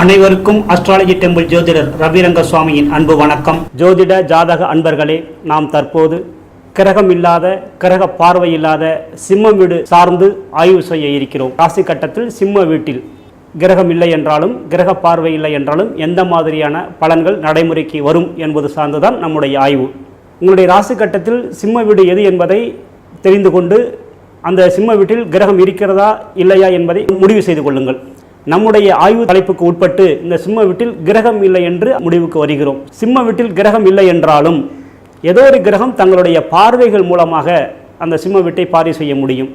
அனைவருக்கும் astrology temple ஜோதிடர் ரவிரங்க சுவாமியின் அன்பு வணக்கம். ஜோதிட ஜாதக அன்பர்களே நாம் தற்போது கிரகம் இல்லாத கிரக பார்வை இல்லாத சிம்ம வீடு சார்ந்து ஆய்வு செய்ய இருக்கிறோம். ராசி கட்டத்தில் சிம்ம வீட்டில் கிரகம் இல்லை என்றாலும் கிரக பார்வை இல்லை என்றாலும் எந்த மாதிரியான பலன்கள் நடைமுறைக்கு வரும் என்பது சார்ந்துதான் நம்முடைய ஆய்வு. உங்களுடைய ராசி கட்டத்தில் சிம்ம வீடு எது என்பதை தெரிந்து கொண்டு அந்த சிம்ம வீட்டில் கிரகம் இருக்கிறதா இல்லையா என்பதை முடிவு செய்து கொள்ளுங்கள். நம்முடைய ஆய்வு தலைப்புக்கு உட்பட்டு இந்த சிம்ம வீட்டில் கிரகம் இல்லை என்று முடிவுக்கு வருகிறோம். சிம்ம வீட்டில் கிரகம் இல்லை என்றாலும் ஏதோ ஒரு கிரகம் தங்களுடைய பார்வைகள் மூலமாக அந்த சிம்ம வீட்டை பார்வை செய்ய முடியும்.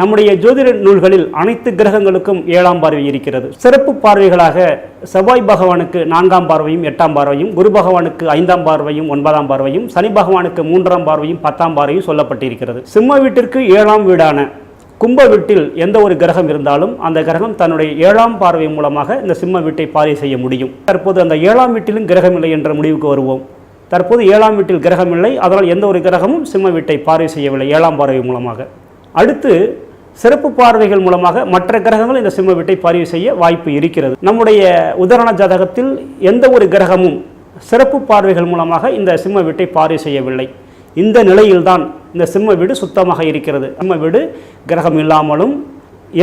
நம்முடைய ஜோதிட நூல்களில் அனைத்து கிரகங்களுக்கும் ஏழாம் பார்வை இருக்கிறது. சிறப்பு பார்வைகளாக செவ்வாய் பகவானுக்கு நான்காம் பார்வையும் எட்டாம் பார்வையும் குரு பகவானுக்கு ஐந்தாம் பார்வையும் ஒன்பதாம் பார்வையும் சனி பகவானுக்கு மூன்றாம் பார்வையும் பத்தாம் பார்வையும் சொல்லப்பட்டிருக்கிறது. சிம்ம வீட்டிற்கு ஏழாம் வீடான கும்ப வீட்டில் எந்த ஒரு கிரகம் இருந்தாலும் அந்த கிரகம் தன்னுடைய ஏழாம் பார்வை மூலமாக இந்த சிம்ம வீட்டை பார்வை செய்ய முடியும். தற்போது அந்த ஏழாம் வீட்டிலும் கிரகம் இல்லை என்ற முடிவுக்கு வருவோம். தற்போது ஏழாம் வீட்டில் கிரகம் இல்லை அதனால் எந்த ஒரு கிரகமும் சிம்ம வீட்டை பார்வை செய்யவில்லை ஏழாம் பார்வை மூலமாக. அடுத்து சிறப்பு பார்வைகள் மூலமாக மற்ற கிரகங்கள் இந்த சிம்ம வீட்டை பார்வை செய்ய வாய்ப்பு இருக்கிறது. நம்முடைய உதாரண ஜாதகத்தில் எந்த ஒரு கிரகமும் சிறப்பு பார்வைகள் மூலமாக இந்த சிம்ம வீட்டை பார்வை செய்யவில்லை. இந்த நிலையில்தான் இந்த சிம்ம வீடு சுத்தமாக இருக்கிறது. சிம்ம வீடு கிரகம் இல்லாமலும்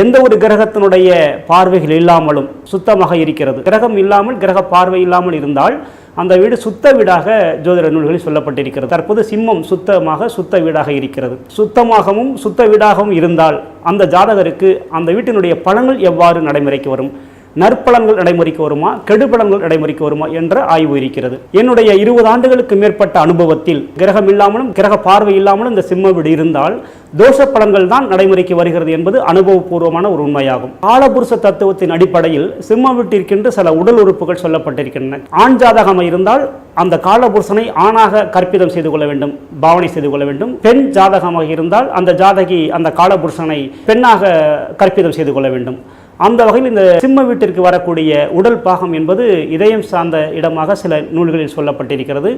எந்த ஒரு கிரகத்தினுடைய பார்வைகள் இல்லாமலும் சுத்தமாக இருக்கிறது. கிரகம் இல்லாமல் கிரக பார்வை இல்லாமல் இருந்தால் அந்த வீடு சுத்த வீடாக ஜோதிட நூல்களில் சொல்லப்பட்டிருக்கிறது. தற்போது சிம்மம் சுத்தமாக சுத்த வீடாக இருக்கிறது. சுத்தமாகவும் சுத்த வீடாகவும் இருந்தால் அந்த ஜாதகருக்கு அந்த வீட்டினுடைய பலன்கள் எவ்வாறு நடைமுறைக்கு வரும்? நற்பலன்கள் நடைமுறைக்கு வருமா? கெடுபலன்கள் நடைமுறைக்கு வருமா? என்ற ஆய்வு இருக்கிறது. என்னுடைய இருபது ஆண்டுகளுக்கு மேற்பட்ட அனுபவத்தில் கிரகம் இல்லாமலும் கிரக பார்வை இல்லாமலும் இந்த சிம்ம வீடு இருந்தால் தோஷ பலன்கள் தான் நடைமுறைக்கு வருகிறது என்பது அனுபவபூர்வமான ஒரு உண்மையாகும். காலபுருஷ தத்துவத்தின் அடிப்படையில் சிம்ம வீட்டிற்கென்று சில உடல் உறுப்புகள் சொல்லப்பட்டிருக்கின்றன. ஆண் ஜாதகம் இருந்தால் அந்த காலபுருஷனை ஆணாக கற்பிதம் செய்து கொள்ள வேண்டும் பாவனை செய்து கொள்ள வேண்டும். பெண் ஜாதகமாக இருந்தால் அந்த ஜாதகி அந்த காலபுருஷனை பெண்ணாக கற்பிதம் செய்து கொள்ள வேண்டும். அந்த வகையில் இந்த சிம்ம வீட்டிற்கு வரக்கூடிய உடல் பாகம் என்பது இதயம் சார்ந்த இடமாக சில நூல்களில் சொல்லப்பட்டிருக்கிறது.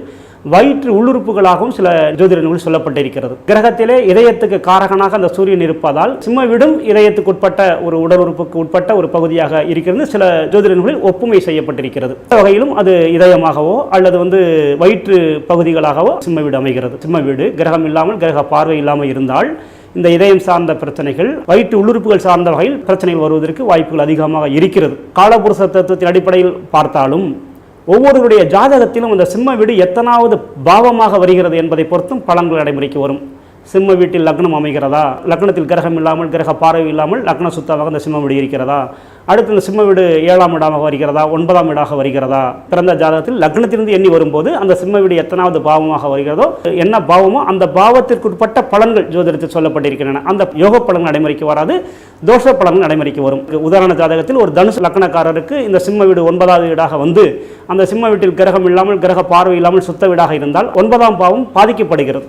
வயிற்று உள்ளுறுப்புகளாகவும் சில ஜோதிட நூலில் சொல்லப்பட்டிருக்கிறது. கிரகத்திலே இதயத்துக்கு காரகனாக அந்த சூரியன் இருப்பதால் சிம்ம வீடும் இதயத்துக்கு உட்பட்ட ஒரு உடல் உறுப்புக்கு உட்பட்ட ஒரு பகுதியாக இருக்கிறது. சில ஜோதிட நூலில் ஒப்புமை செய்யப்பட்டிருக்கிறது. இந்த வகையிலும் அது இதயமாகவோ அல்லது வந்து வயிற்று பகுதிகளாகவோ சிம்ம வீடு அமைகிறது. சிம்ம வீடு கிரகம் இல்லாமல் கிரக பார்வை இல்லாமல் இருந்தால் இந்த இதயம் சார்ந்த பிரச்சனைகள் வயிற்று உள்ளுறுப்புகள் சார்ந்த வகையில் பிரச்சனைகள் வருவதற்கு வாய்ப்புகள் அதிகமாக இருக்கிறது. காலபுருஷ தத்துவத்தின் அடிப்படையில் பார்த்தாலும் ஒவ்வொருவருடைய ஜாதகத்திலும் இந்த சிம்ம வீடு எத்தனாவது பாவமாக வருகிறது என்பதை பொறுத்தும் பலன்கள் நடைமுறைக்கு வரும். சிம்ம வீட்டில் லக்னம் அமைகிறதா? லக்னத்தில் கிரகம் இல்லாமல் கிரக பார்வை இல்லாமல் லக்ன சுத்தமாக அந்த சிம்ம வீடு இருக்கிறதா? அடுத்து இந்த சிம்ம வீடு ஏழாம் இடமாக வருகிறதா? ஒன்பதாம் வீடாக வருகிறதா? பிறந்த ஜாதகத்தில் லக்னத்திலிருந்து எண்ணி வரும்போது அந்த சிம்ம வீடு எத்தனாவது பாவமாக வருகிறதோ என்ன பாவமோ அந்த பாவத்திற்குட்பட்ட பலன்கள் ஜோதிடத்தில் சொல்லப்பட்டிருக்கின்றன. அந்த யோக பலன்கள் நடைமுறைக்கு வராது தோஷ பலன்கள் நடைமுறைக்கு வரும். உதாரண ஜாதகத்தில் ஒரு தனுசு லக்னக்காரருக்கு இந்த சிம்ம வீடு ஒன்பதாவது வீடாக வந்து அந்த சிம்ம வீட்டில் கிரகம் இல்லாமல் கிரக பார்வை இல்லாமல் சுத்த வீடாக இருந்தால் ஒன்பதாம் பாவம் பாதிக்கப்படுகிறது.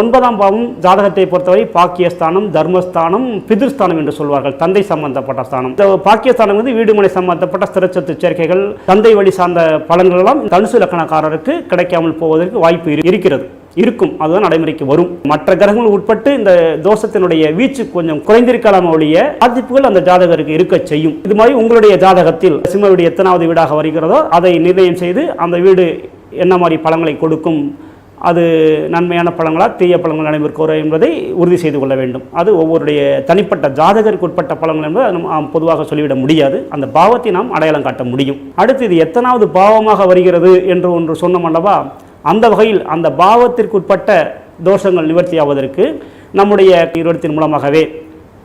ஒன்பதாம் பாவம் ஜாதகத்தை பொறுத்தவரை பாக்கியஸ்தானம் தர்மஸ்தானம் பிதிர்ஸ்தானம் என்று சொல்வார்கள். தந்தை சம்பந்தப்பட்ட ஸ்தானம். இந்த பாக்கியஸ்தானம் வந்து வீடுமனை சம்பந்தப்பட்ட ஸ்திரச்சத்து சேர்க்கைகள் தந்தை வழி சார்ந்த பலன்கள் எல்லாம் தனுசு லக்கணக்காரருக்கு கிடைக்காமல் போவதற்கு வாய்ப்பு இருக்கிறது. இருக்கும். அதுதான் நடைமுறைக்கு வரும். மற்ற கிரகங்கள் உட்பட்டு இந்த தோஷத்தினுடைய வீச்சு கொஞ்சம் குறைந்திருக்கலாம் ஒழிய பாதிப்புகள் அந்த ஜாதகருக்கு இருக்க செய்யும். இது மாதிரி உங்களுடைய ஜாதகத்தில் சிம்மருடைய எத்தனாவது வீடாக வருகிறதோ அதை நிர்ணயம் செய்து அந்த வீடு என்ன மாதிரி பழங்களை கொடுக்கும் அது நன்மையான பழங்களா தீய பழங்கள் நடைபெறுக்கு என்பதை உறுதி செய்து கொள்ள வேண்டும். அது ஒவ்வொருடைய தனிப்பட்ட ஜாதகருக்கு உட்பட்ட பழங்கள் என்பது நாம் பொதுவாக சொல்லிவிட முடியாது. அந்த பாவத்தை நாம் அடையாளம் காட்ட முடியும். அடுத்து இது எத்தனாவது பாவமாக வருகிறது என்று ஒன்று சொன்னோம் அல்லவா? அந்த வகையில் அந்த பாவத்திற்குட்பட்ட தோஷங்கள் நிவர்த்தியாவதற்கு நம்முடைய நிறுவனத்தின் மூலமாகவே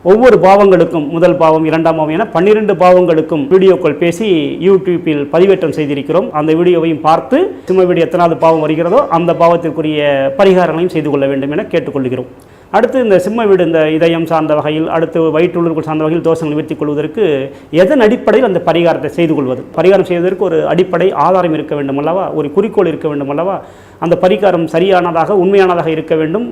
ஒவ்வொரு பாவங்களுக்கும் முதல் பாவம் இரண்டாம் பாவம் என பன்னிரண்டு பாவங்களுக்கும் வீடியோக்கள் பேசி யூடியூப்பில் பதிவேற்றம் செய்திருக்கிறோம். அந்த வீடியோவையும் பார்த்து சிம்ம வீடு எத்தனாவது பாவம் வருகிறதோ அந்த பாவத்திற்குரிய பரிகாரங்களையும் செய்து கொள்ள வேண்டும் என கேட்டுக்கொள்கிறோம். அடுத்து இந்த சிம்ம வீடு இந்த இதயம் சார்ந்த வகையில் அடுத்து வயிற்றுள்ளூர்கள் சார்ந்த வகையில் தோஷங்கள் நிவர்த்திக் கொள்வதற்கு எதன் அடிப்படையில் அந்த பரிகாரத்தை செய்து கொள்வது? பரிகாரம் செய்வதற்கு ஒரு அடிப்படை ஆதாரம் இருக்க வேண்டும் அல்லவா? ஒரு குறிக்கோள் இருக்க வேண்டும் அல்லவா? அந்த பரிகாரம் சரியானதாக உண்மையானதாக இருக்க வேண்டும்.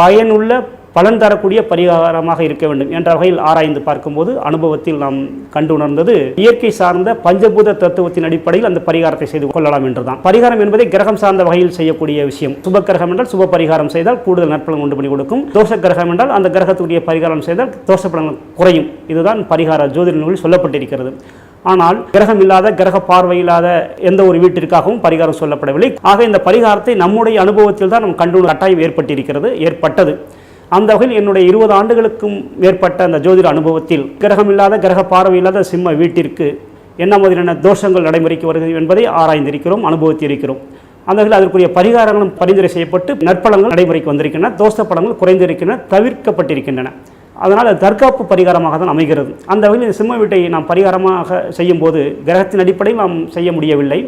பயனுள்ள பலன் தரக்கூடிய பரிகாரமாக இருக்க வேண்டும் என்ற வகையில் ஆராய்ந்து பார்க்கும்போது அனுபவத்தில் நாம் கண்டு உணர்ந்தது இயற்கை சார்ந்த பஞ்சபூத தத்துவத்தின் அடிப்படையில் அந்த பரிகாரத்தை செய்து கொள்ளலாம் என்றுதான். பரிகாரம் என்பதை கிரகம் சார்ந்த வகையில் செய்யக்கூடிய விஷயம். சுப கிரகம் என்றால் சுப பரிகாரம் செய்தால் கூடுதல் நற்பலன் உண்டு பண்ணி கொடுக்கும். தோஷ கிரகம் என்றால் அந்த கிரகத்துடைய பரிகாரம் செய்தால் தோஷ பலன்கள் குறையும். இதுதான் பரிகார ஜோதிட நூலில் சொல்லப்பட்டிருக்கிறது. ஆனால் கிரகம் இல்லாத கிரக பார்வை இல்லாத எந்த ஒரு வீட்டிற்காகவும் பரிகாரம் சொல்லப்படவில்லை. ஆக இந்த பரிகாரத்தை நம்முடைய அனுபவத்தில் தான் நம் கண்டு கட்டாயம் ஏற்பட்டிருக்கிறது ஏற்பட்டது. அந்த வகையில் என்னுடைய இருபது ஆண்டுகளுக்கும் மேற்பட்ட அந்த ஜோதிட அனுபவத்தில் கிரகம் இல்லாத கிரக பார்வை இல்லாத சிம்ம வீட்டிற்கு என்ன மாதிரியான தோஷங்கள் நடைமுறைக்கு வருகிறது என்பதை ஆராய்ந்திருக்கிறோம் அனுபவித்திருக்கிறோம் அந்த வகையில் அதற்குரிய பரிகாரங்களும் பரிந்துரை செய்யப்பட்டு நற்பலங்கள் நடைமுறைக்கு வந்திருக்கின்றன தோஷ படங்கள் குறைந்திருக்கின்றன தவிர்க்கப்பட்டிருக்கின்றன. அதனால் தற்காப்பு பரிகாரமாக தான் அமைகிறது. அந்த வகையில் இந்த சிம்ம வீட்டை நாம் பரிகாரமாக செய்யும்போது கிரகத்தின் அடிப்படையில் நாம் செய்ய முடியவில்லை.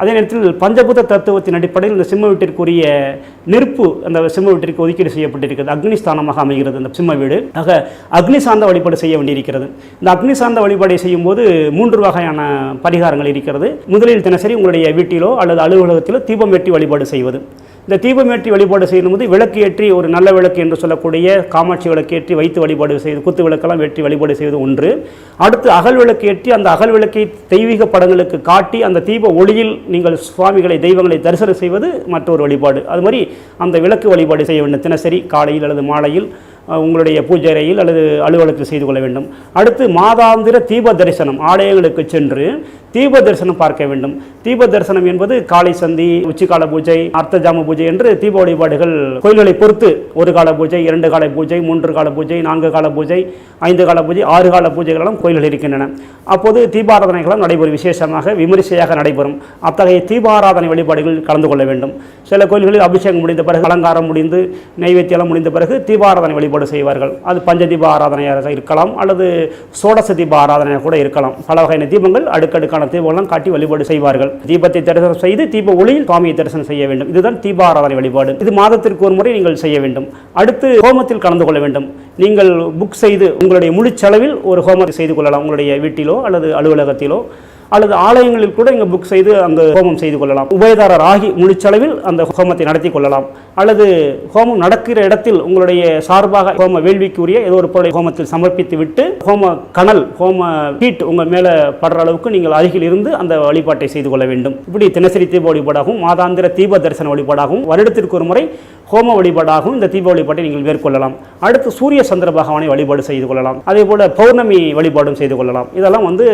அதே நேரத்தில் பஞ்சபூத தத்துவத்தின் அடிப்படையில் இந்த சிம்ம வீட்டிற்குரிய நெருப்பு அந்த சிம்ம வீட்டிற்கு ஒதுக்கீடு செய்யப்பட்டிருக்கிறது. அக்னி ஸ்தானமாக அமைகிறது இந்த சிம்ம வீடு. ஆக அக்னி சார்ந்த வழிபாடு செய்ய வேண்டியிருக்கிறது. இந்த அக்னி சார்ந்த வழிபாடை செய்யும்போது மூன்று வகையான பரிகாரங்கள் இருக்கிறது. முதலில் தினசரி உங்களுடைய வீட்டிலோ அல்லது அலுவலகத்திலோ தீபம் வெட்டி வழிபாடு செய்வது. இந்த தீபமேற்றி வழிபாடு செய்யும்போது விளக்கு ஏற்றி ஒரு நல்ல விளக்கு என்று சொல்லக்கூடிய காமாட்சி விளக்கு ஏற்றி வைத்து வழிபாடு செய்து குத்து விளக்கெல்லாம் ஏற்றி வழிபாடு செய்வது ஒன்று அடுத்து அகல் விளக்கு ஏற்றி அந்த அகல் விளக்கை தெய்வீக படங்களுக்கு காட்டி அந்த தீப ஒளியில் நீங்கள் சுவாமிகளை தெய்வங்களை தரிசனம் செய்வது மற்றொரு வழிபாடு. அது மாதிரி அந்த விளக்கு வழிபாடு செய்ய வேண்டும். தினசரி காலையில் அல்லது மாலையில் உங்களுடைய பூஜை அறையில் அல்லது அலுவலகத்தில் செய்து கொள்ள வேண்டும். அடுத்து மாதாந்திர தீப தரிசனம் ஆலயங்களுக்கு சென்று தீப தரிசனம் பார்க்க வேண்டும். தீப தரிசனம் என்பது காலை சந்தி உச்சிக்கால பூஜை அர்த்தஜாம பூஜை என்று தீப வழிபாடுகள் கோயில்களை பொறுத்து ஒரு கால பூஜை இரண்டு கால பூஜை மூன்று கால பூஜை நான்கு கால பூஜை ஐந்து கால பூஜை ஆறு கால பூஜைகளும் கோயில்கள் இருக்கின்றன. அப்போது தீபாராதனைகளும் நடைபெறும். விசேஷமாக விமரிசையாக நடைபெறும். அத்தகைய தீபாராதனை வழிபாடுகள் கலந்து கொள்ள வேண்டும். சில கோயில்களில் அபிஷேகம் முடிந்த பிறகு அலங்காரம் முடிந்து நைவேத்தியம் முடிந்த பிறகு தீபாராதனை வழிபாடு செய்வார்கள். அது பஞ்சதீப ஆராதனையாக இருக்கலாம் அல்லது சோடச தீப ஆராதனையாக கூட இருக்கலாம். பல வகையான தீபங்கள் அடுக்கடுக்கான தீபங்கள்லாம் காட்டி வழிபாடு செய்வார்கள். தீபத்தை தரிசனம் செய்து தீப ஒளியில் சுவாமியை தரிசனம் செய்ய வேண்டும். இதுதான் தீப ஆராதனை வழிபாடு. இது மாதத்திற்கு ஒரு முறை நீங்கள் செய்ய வேண்டும். அடுத்து ஹோமத்தில் கலந்து கொள்ள வேண்டும். நீங்கள் புக் செய்து உங்களுடைய முழு செலவில் ஒரு ஹோமத்தை செய்து கொள்ளலாம். உங்களுடைய வீட்டிலோ அல்லது அலுவலகத்திலோ. அல்லது ஆலயங்களில் கூட இங்கே புக் செய்து அந்த ஹோமம் செய்து கொள்ளலாம். உபயதாரர் ஆகி முழுச்சளவில் அந்த ஹோமத்தை நடத்தி கொள்ளலாம். அல்லது ஹோமம் நடக்கிற இடத்தில் உங்களுடைய சார்பாக ஹோம வேள்விக்குரிய ஏதோ ஒரு பொருளை ஹோமத்தில் சமர்ப்பித்து விட்டு ஹோம கனல் ஹோம ஹீட் உங்கள் மேலே படுற அளவுக்கு நீங்கள் அருகில் இருந்து அந்த வழிபாட்டை செய்து கொள்ள வேண்டும். இப்படி தினசரி தீப வழிபாடாகவும் மாதாந்திர தீப தரிசன வழிபாடாகவும் வருடத்திற்கு ஒரு முறை ஹோம வழிபாடாகவும் இந்த தீப வழிபாட்டை நீங்கள் மேற்கொள்ளலாம். அடுத்து சூரிய சந்திர பகவானை வழிபாடு செய்து கொள்ளலாம். அதே போல பௌர்ணமி வழிபாடும் செய்து கொள்ளலாம். இதெல்லாம் வந்து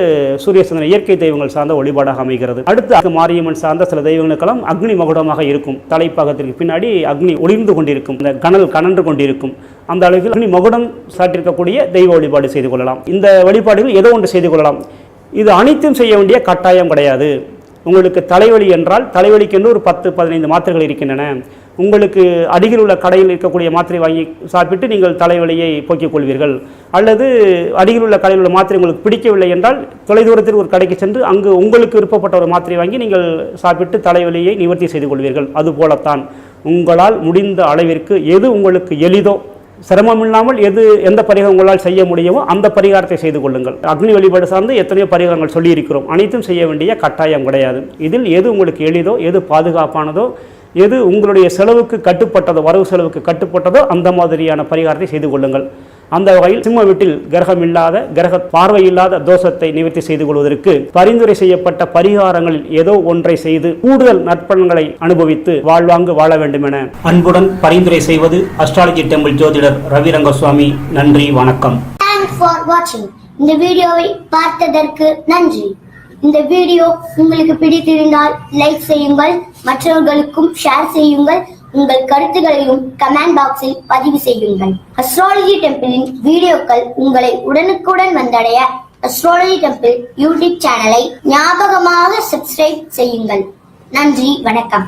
சூரிய சந்திரன் இயற்கை தெய்வங்கள் சார்ந்த வழிபாடாக அமைகிறது. அடுத்து மாரியம்மன் சார்ந்த சில தெய்வங்களுக்கெல்லாம் அக்னி மகுடமாக இருக்கும். தலைப்பாகத்திற்கு பின்னாடி அக்னி ஒளிர்ந்து கொண்டிருக்கும். இந்த கனல் கனன்று கொண்டிருக்கும். அந்த அளவில் அக்னி மகுடம் சாட்டிருக்கக்கூடிய தெய்வ வழிபாடு செய்து கொள்ளலாம். இந்த வழிபாடுகள் ஏதோ ஒன்று செய்து கொள்ளலாம். இது அனைத்தும் செய்ய வேண்டிய கட்டாயம் கிடையாது. உங்களுக்கு தலைவலி என்றால் தலைவலிக்கென்று ஒரு பத்து பதினைந்து மாத்திரைகள் இருக்கின்றன. உங்களுக்கு அருகில் உள்ள கடையில் இருக்கக்கூடிய மாத்திரை வாங்கி சாப்பிட்டு நீங்கள் தலைவலியை போக்கிக் கொள்வீர்கள். அல்லது அருகில் உள்ள கடையில் உள்ள மாத்திரை உங்களுக்கு பிடிக்கவில்லை என்றால் தொலைதூரத்தில் ஒரு கடைக்கு சென்று அங்கு உங்களுக்கு விருப்பப்பட்ட ஒரு மாத்திரை வாங்கி நீங்கள் சாப்பிட்டு தலைவலியை நிவர்த்தி செய்து கொள்வீர்கள். அதுபோலத்தான் உங்களால் முடிந்த அளவிற்கு எது உங்களுக்கு எளிதோ சிரமம் இல்லாமல் எது எந்த பரிகாரம் உங்களால் செய்ய முடியுமோ அந்த பரிகாரத்தை செய்து கொள்ளுங்கள். அக்னி வழிபாடு சார்ந்து எத்தனையோ பரிகாரங்கள் சொல்லியிருக்கிறோம். அனைத்தும் செய்ய வேண்டிய கட்டாயம் கிடையாது. இதில் எது உங்களுக்கு எளிதோ எது பாதுகாப்பானதோ எது உங்களுடைய செலவுக்கு கட்டுப்பட்டதோ வரவு செலவுக்கு கட்டுப்பட்டதோ அந்த மாதிரியான பரிகாரத்தை செய்து கொள்ளுங்கள். அந்த வகையில் சிம்ம வீட்டில் கிரகம் இல்லாத கிரக பார்வை இல்லாத தோஷத்தை நிவர்த்தி செய்து கொள்வதற்கு பரிந்துரை செய்யப்பட்ட பரிகாரங்களில் ஏதோ ஒன்றை செய்து கூடுதல் நற்பலன்களை அனுபவித்து வாழ்வாங்கு வாழ வேண்டும் என அன்புடன் பரிந்துரை செய்வது அஸ்ட்ராலஜி டெம்பிள் ஜோதிடர் ரவிரங்கசுவாமி. நன்றி வணக்கம். இந்த வீடியோவை பார்த்ததற்கு நன்றி. இந்த வீடியோ உங்களுக்கு பிடித்திருந்தால் லைக் செய்யுங்கள் மற்றவர்களுக்கும் ஷேர் செய்யுங்கள் உங்கள் கருத்துகளையும் கமெண்ட் பாக்ஸில் பதிவு செய்யுங்கள். அஸ்ட்ராலஜி டெம்பிளின் வீடியோக்கள் உங்களை உடனுக்குடன் வந்தடைய அஸ்ட்ராலஜி டெம்பிள் யூடியூப் சேனலை ஞாபகமாக சப்ஸ்கிரைப் செய்யுங்கள். நன்றி வணக்கம்.